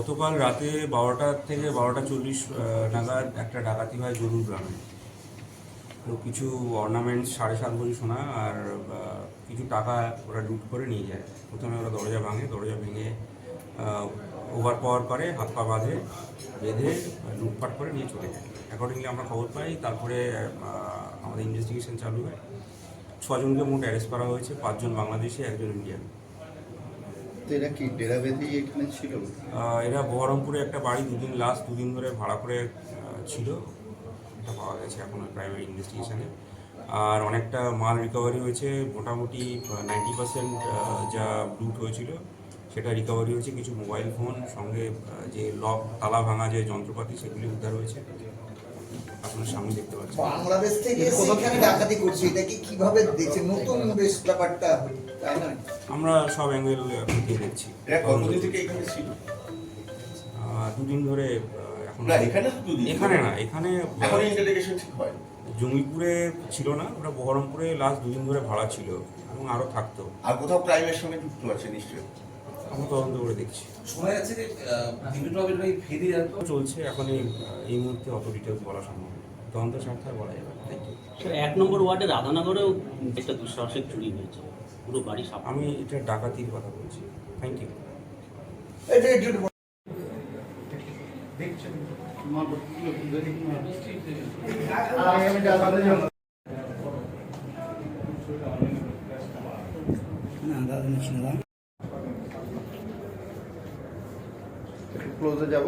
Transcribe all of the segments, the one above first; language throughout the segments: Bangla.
গতকাল রাতে বারোটা থেকে বারোটা চল্লিশ নাগাদ একটা ডাকাতি হয় জরুর গ্রামে। তো কিছু অর্নামেন্টস সাড়ে সাত ভরি সোনা আর কিছু টাকা ওরা লুট করে নিয়ে যায়। প্রথমে ওরা দরজা ভাঙে, দরজা ভেঙে ওভার পাওয়ার করে, হাত পা বাঁধে, বেঁধে লুটপাট করে নিয়ে চলে যায়। অ্যাকর্ডিংলি আমরা খবর পাই, তারপরে আমাদের ইনভেস্টিগেশন চালু হয়। ছজনকে মোট অ্যারেস্ট করা হয়েছে, পাঁচজন বাংলাদেশি, একজন ইন্ডিয়ান এরা কি, ডেরা এখানে ছিল? এরা বহরমপুরে একটা বাড়ি দুদিন লাস্ট দুদিন ধরে ভাড়া করে ছিল। এটা পাওয়া গেছে এখন প্রাইমারি ইনভেস্টিগেশনে আর অনেকটা মাল রিকভারি হয়েছে, মোটামুটি নাইনটি পার্সেন্ট যা লুট হয়েছিল, সেটা রিকভারি হয়েছে। কিছু মোবাইল ফোন সঙ্গে যে লক তালা ভাঙা যে যন্ত্রপাতি, সেগুলি উদ্ধার হয়েছে। আপনার সামনে দেখতে পাচ্ছেন বাংলাদেশ থেকে সেখানে ডাকাতি করছে এটা কি কীভাবে দেখছে নতুন বেশ ব্যাপারটা তাই না? আমরা সব অ্যাঙ্গেল খতিয়ে দেখছি। কতদিন থেকে এখানে ছিল? দুদিন ধরে এখন না এখানে এখানে না এখানে হয় জঙ্গিপুরে ছিল না ওরা বহরমপুরে লাস্ট দুদিন ধরে ভাড়া ছিল এবং আরও থাকতো। আর কোথাও ক্রাইমের সঙ্গে যুক্ত আছে নিশ্চয়ই। আমরা তদন্ত করে দেখছি শোনা যাচ্ছে যে বিভিন্ন অভিনয় ফেরি চলছে এখন এই মুহূর্তে অত ডিটেলস বলা সম্ভব। তদন্ত স্বার্থে বলা যাবে স্যার এক নম্বর ওয়ার্ডে রাধানগরেও একটা দুঃসাহসিক চুরি হয়েছে পুরো বাড়ি সাপ আমি এটা ডাকাতির কথা বলছি থ্যাংক ইউ এটা একটু একটু ক্লোজে যাব?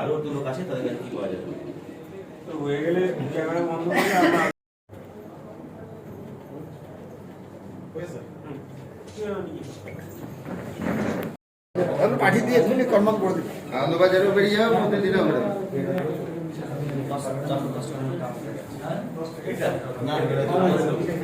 আরও দু লোক আছে তাদের কাছে কি পাওয়া যাবে হয়ে গেলে ক্যামেরা বন্ধ করে আমরা তাহলে পাঠিয়ে দিয়ে এক্ষুনি কনফার্ম করে দিই আনন্দবাজারও বেরিয়ে যাব প্রতিদিনও আমরা। না